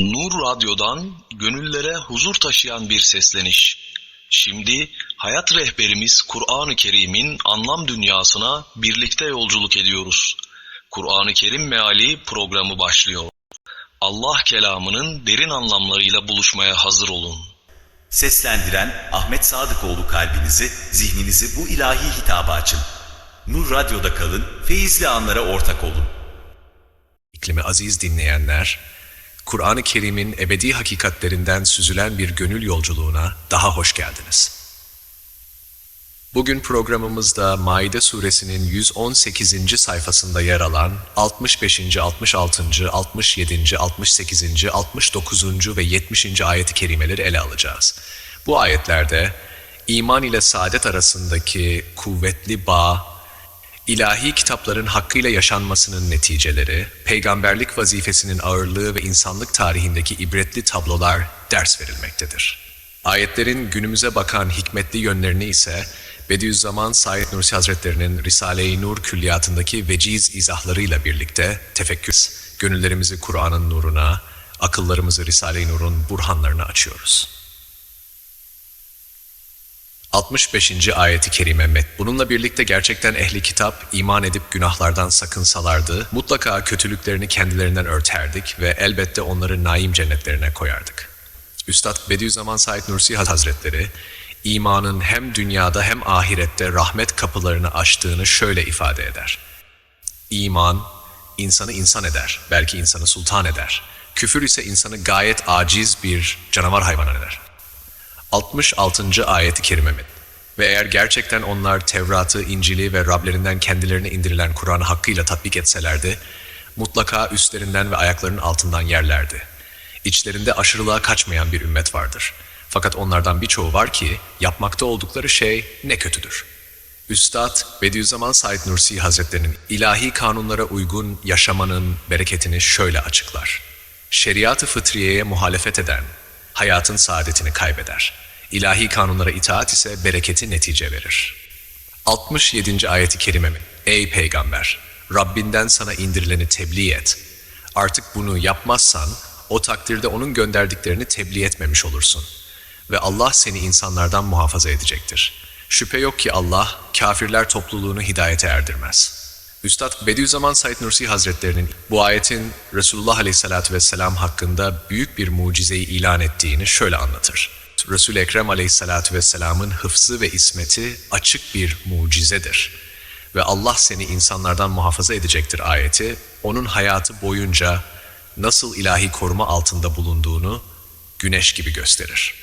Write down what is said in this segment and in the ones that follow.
Nur Radyo'dan gönüllere huzur taşıyan bir sesleniş. Şimdi hayat rehberimiz Kur'an-ı Kerim'in anlam dünyasına birlikte yolculuk ediyoruz. Kur'an-ı Kerim Meali programı başlıyor. Allah kelamının derin anlamlarıyla buluşmaya hazır olun. Seslendiren Ahmet Sadıkoğlu kalbinizi, zihninizi bu ilahi hitaba açın. Nur Radyo'da kalın, feyizli anlara ortak olun. İklimi aziz dinleyenler, Kur'an-ı Kerim'in ebedi hakikatlerinden süzülen bir gönül yolculuğuna daha hoş geldiniz. Bugün programımızda Maide suresinin 118. sayfasında yer alan 65., 66., 67., 68., 69. ve 70. ayet-i kerimeleri ele alacağız. Bu ayetlerde iman ile saadet arasındaki kuvvetli bağ, İlahi kitapların hakkıyla yaşanmasının neticeleri, peygamberlik vazifesinin ağırlığı ve insanlık tarihindeki ibretli tablolar ders verilmektedir. Ayetlerin günümüze bakan hikmetli yönlerini ise Bediüzzaman Said Nursi Hazretleri'nin Risale-i Nur külliyatındaki veciz izahlarıyla birlikte tefekkür, gönüllerimizi Kur'an'ın nuruna, akıllarımızı Risale-i Nur'un burhanlarına açıyoruz. 65. ayeti kerime met. Bununla birlikte gerçekten ehli kitap iman edip günahlardan sakınsalardı, mutlaka kötülüklerini kendilerinden örterdik ve elbette onları naim cennetlerine koyardık. Üstad Bediüzzaman Said Nursi Hazretleri, imanın hem dünyada hem ahirette rahmet kapılarını açtığını şöyle ifade eder. İman, insanı insan eder, belki insanı sultan eder. Küfür ise insanı gayet aciz bir canavar hayvan eder. 66. ayeti kerime metni. Ve eğer gerçekten onlar Tevrat'ı, İncil'i ve Rablerinden kendilerine indirilen Kur'an'ı hakkıyla tatbik etselerdi, mutlaka üstlerinden ve ayaklarının altından yerlerdi. İçlerinde aşırılığa kaçmayan bir ümmet vardır. Fakat onlardan birçoğu var ki yapmakta oldukları şey ne kötüdür. Üstad Bediüzzaman Said Nursi Hazretleri'nin ilahi kanunlara uygun yaşamanın bereketini şöyle açıklar. Şeriat-ı fıtriyeye muhalefet eden, hayatın saadetini kaybeder. İlahi kanunlara itaat ise bereketi netice verir. 67. ayeti kerime mi? Ey peygamber! Rabbinden sana indirileni tebliğ et. Artık bunu yapmazsan o takdirde onun gönderdiklerini tebliğ etmemiş olursun. Ve Allah seni insanlardan muhafaza edecektir. Şüphe yok ki Allah kafirler topluluğunu hidayete erdirmez.'' Üstad Bediüzzaman Said Nursi Hazretlerinin bu ayetin Resulullah Aleyhisselatü Vesselam hakkında büyük bir mucizeyi ilan ettiğini şöyle anlatır. Resul-i Ekrem Aleyhisselatü Vesselam'ın hıfzı ve ismeti açık bir mucizedir. Ve Allah seni insanlardan muhafaza edecektir ayeti, onun hayatı boyunca nasıl ilahi koruma altında bulunduğunu güneş gibi gösterir.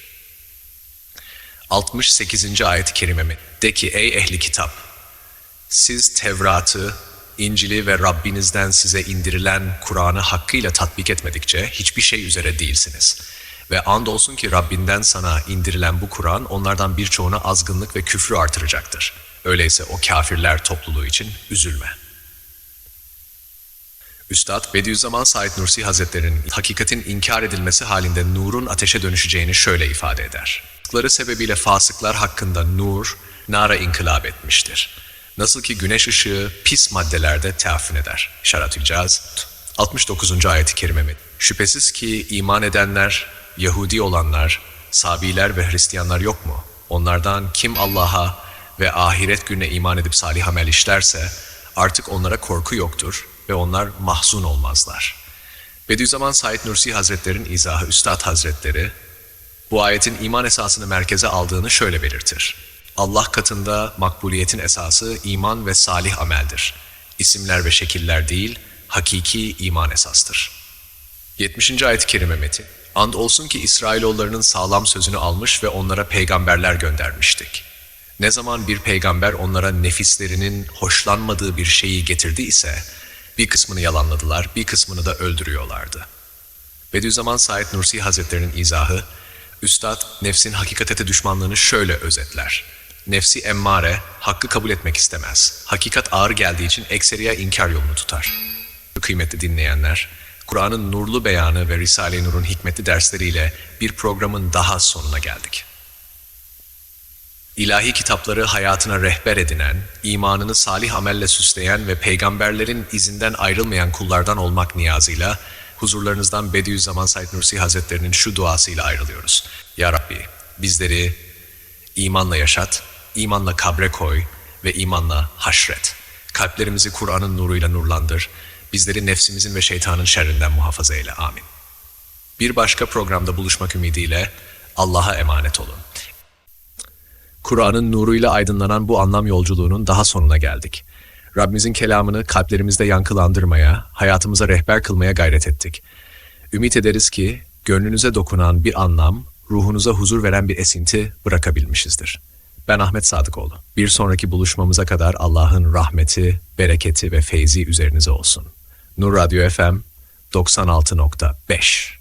68. ayet-i kerimemi de ki ey ehli kitap siz Tevrat'ı, İncil'i ve Rabbinizden size indirilen Kur'an'ı hakkıyla tatbik etmedikçe hiçbir şey üzere değilsiniz. Ve andolsun ki Rabbinden sana indirilen bu Kur'an onlardan birçoğuna azgınlık ve küfrü artıracaktır. Öyleyse o kafirler topluluğu için üzülme. Üstad Bediüzzaman Said Nursi Hazretleri'nin hakikatin inkar edilmesi halinde nurun ateşe dönüşeceğini şöyle ifade eder. Fasıkları sebebiyle fasıklar hakkında nur, nara inkılap etmiştir. Nasıl ki güneş ışığı pis maddelerde teaffün eder. İşaret edeceğiz. 69. ayeti kerime? Şüphesiz ki iman edenler, Yahudi olanlar, Sabiler ve Hristiyanlar yok mu? Onlardan kim Allah'a ve ahiret gününe iman edip salih amel işlerse artık onlara korku yoktur ve onlar mahzun olmazlar. Bediüzzaman Said Nursi Hazretleri'nin izahı Üstad Hazretleri, bu ayetin iman esasını merkeze aldığını şöyle belirtir. Allah katında makbuliyetin esası iman ve salih ameldir. İsimler ve şekiller değil, hakiki iman esastır. 70. ayet-i kerime metin. And olsun ki İsrailoğullarının sağlam sözünü almış ve onlara peygamberler göndermiştik. Ne zaman bir peygamber onlara nefislerinin hoşlanmadığı bir şeyi getirdi ise, bir kısmını yalanladılar, bir kısmını da öldürüyorlardı. Bediüzzaman Said Nursi Hazretleri'nin izahı, Üstad nefsin hakikate düşmanlığını şöyle özetler. Nefsi emmare, hakkı kabul etmek istemez. Hakikat ağır geldiği için ekseriye inkar yolunu tutar. Kıymetli dinleyenler, Kur'an'ın nurlu beyanı ve Risale-i Nur'un hikmetli dersleriyle bir programın daha sonuna geldik. İlahi kitapları hayatına rehber edinen, imanını salih amelle süsleyen ve peygamberlerin izinden ayrılmayan kullardan olmak niyazıyla huzurlarınızdan Bediüzzaman Said Nursi Hazretlerinin şu duasıyla ayrılıyoruz. Ya Rabbi bizleri imanla yaşat, imanla kabre koy ve imanla haşret. Kalplerimizi Kur'an'ın nuruyla nurlandır. Bizleri nefsimizin ve şeytanın şerrinden muhafaza eyle. Amin. Bir başka programda buluşmak ümidiyle Allah'a emanet olun. Kur'an'ın nuruyla aydınlanan bu anlam yolculuğunun daha sonuna geldik. Rabbimizin kelamını kalplerimizde yankılandırmaya, hayatımıza rehber kılmaya gayret ettik. Ümit ederiz ki gönlünüze dokunan bir anlam, ruhunuza huzur veren bir esinti bırakabilmişizdir. Ben Ahmet Sadıkoğlu. Bir sonraki buluşmamıza kadar Allah'ın rahmeti, bereketi ve feyzi üzerinize olsun. Nur Radyo FM 96.5